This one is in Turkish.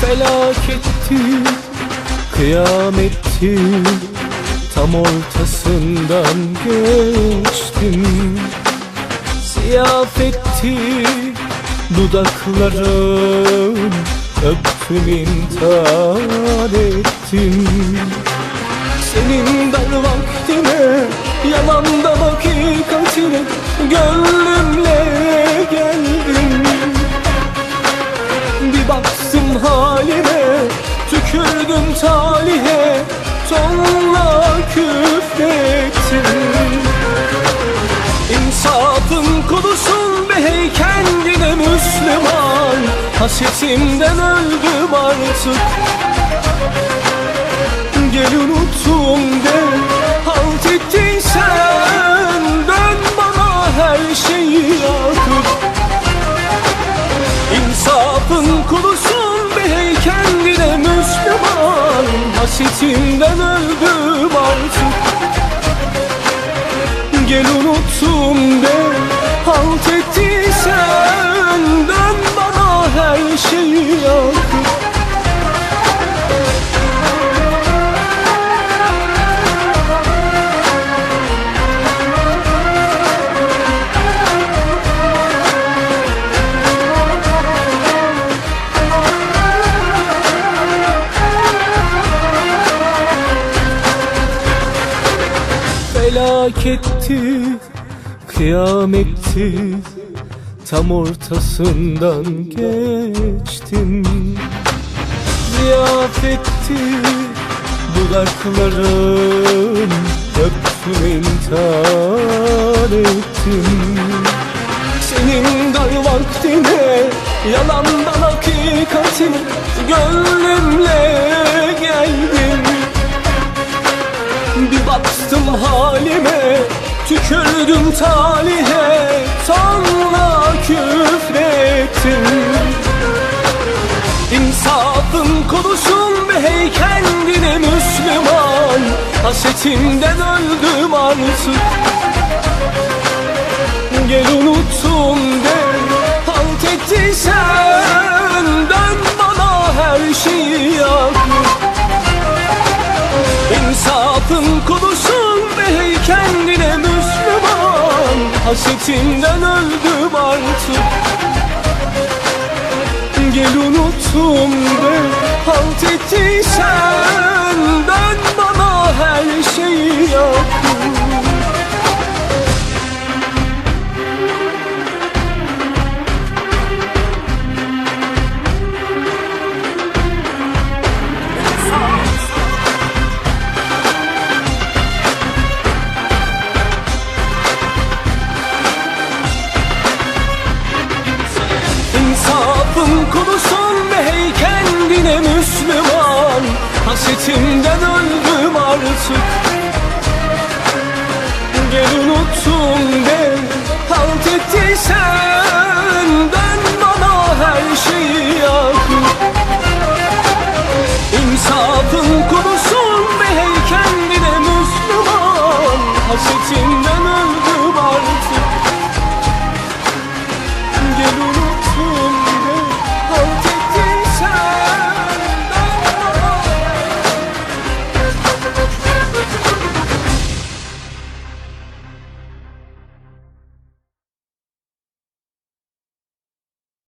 Felaketti, kıyametti Tam ortasından geçtim. Ziyafetti dudaklarım Öptüm intihar ettim. Senin dar vaktine Yalandan hakikatine Gönlümle talihe Tonla küfrettim İnsafın kulusun be kendine Müslüman. Hasetimden öldüm artık. Gel unuttum Hasetimden öldüm artık. Gel unuttum de Felaketti, kıyametti. Tam ortasından geçtim. Ziyafetti dudaklarım Öptüm intihar ettim. Senin dar vaktine Yalandan hakikatine Gönlümle baktım halime Tükürdüm talihe Tanrı'na küfrettim. İnsafın kulusun be hey kendine Müslüman Hasetimden öldüm artık. Gel unuttum de Halt ettiysen Dön bana her şeyi yakıp İnsafın kulusun Müslüman Hasetinden öldüm artık. Gel unuttum de Halt ettiysen Dön bana her şeyi yakın Kulusun be hey kendine Müslüman. Hasetimden